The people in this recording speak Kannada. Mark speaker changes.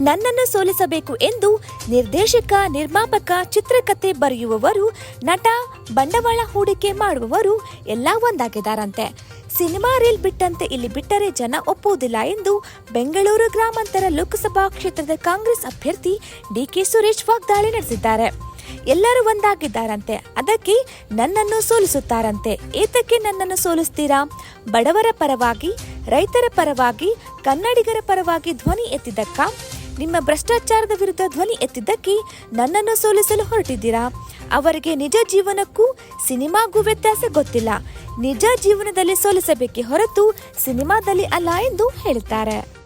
Speaker 1: ನನ್ನನ್ನು ಸೋಲಿಸಬೇಕು ಎಂದು ನಿರ್ದೇಶಕ, ನಿರ್ಮಾಪಕ ಚಿತ್ರಕಥೆ ಬರೆಯುವವರು, ನಟ, ಬಂಡವಾಳ ಹೂಡಿಕೆ ಮಾಡುವವರು ಎಲ್ಲ ಒಂದಾಗಿದ್ದಾರಂತೆ. ಸಿನಿಮಾ ರೀಲ್ ಬಿಟ್ಟಂತೆ ಇಲ್ಲಿ ಬಿಟ್ಟರೆ ಜನ ಒಪ್ಪುವುದಿಲ್ಲ ಎಂದು ಬೆಂಗಳೂರು ಗ್ರಾಮಾಂತರ ಲೋಕಸಭಾ ಕ್ಷೇತ್ರದ ಕಾಂಗ್ರೆಸ್ ಅಭ್ಯರ್ಥಿ ಡಿಕೆ ಸುರೇಶ್ ವಾಗ್ದಾಳಿ ನಡೆಸಿದ್ದಾರೆ. ಎಲ್ಲರೂ ಒಂದಾಗಿದ್ದಾರಂತೆ. ಅದಕ್ಕೆ ನನ್ನನ್ನು ಸೋಲಿಸುತ್ತಾರಂತೆ. ಏತಕ್ಕೆ ನನ್ನನ್ನು ಸೋಲಿಸ್ತೀರಾ? ಬಡವರ ಪರವಾಗಿ, ರೈತರ ಪರವಾಗಿ, ಕನ್ನಡಿಗರ ಪರವಾಗಿ ಧ್ವನಿ ಎತ್ತಿದ್ದಕ್ಕ? ನಿಮ್ಮ ಭ್ರಷ್ಟಾಚಾರದ ವಿರುದ್ಧ ಧ್ವನಿ ಎತ್ತಿದ್ದಕ್ಕೆ ನನ್ನನ್ನು ಸೋಲಿಸಲು ಹೊರಟಿದ್ದೀರಾ? ಅವರಿಗೆ ನಿಜ ಜೀವನಕ್ಕೂ ಸಿನಿಮಾಗೂ ವ್ಯತ್ಯಾಸ ಗೊತ್ತಿಲ್ಲ. ನಿಜ ಜೀವನದಲ್ಲಿ ಸೋಲಿಸಬೇಕೆ ಹೊರತು ಸಿನಿಮಾದಲ್ಲಿ ಅಲ್ಲ ಎಂದು ಹೇಳುತ್ತಾರೆ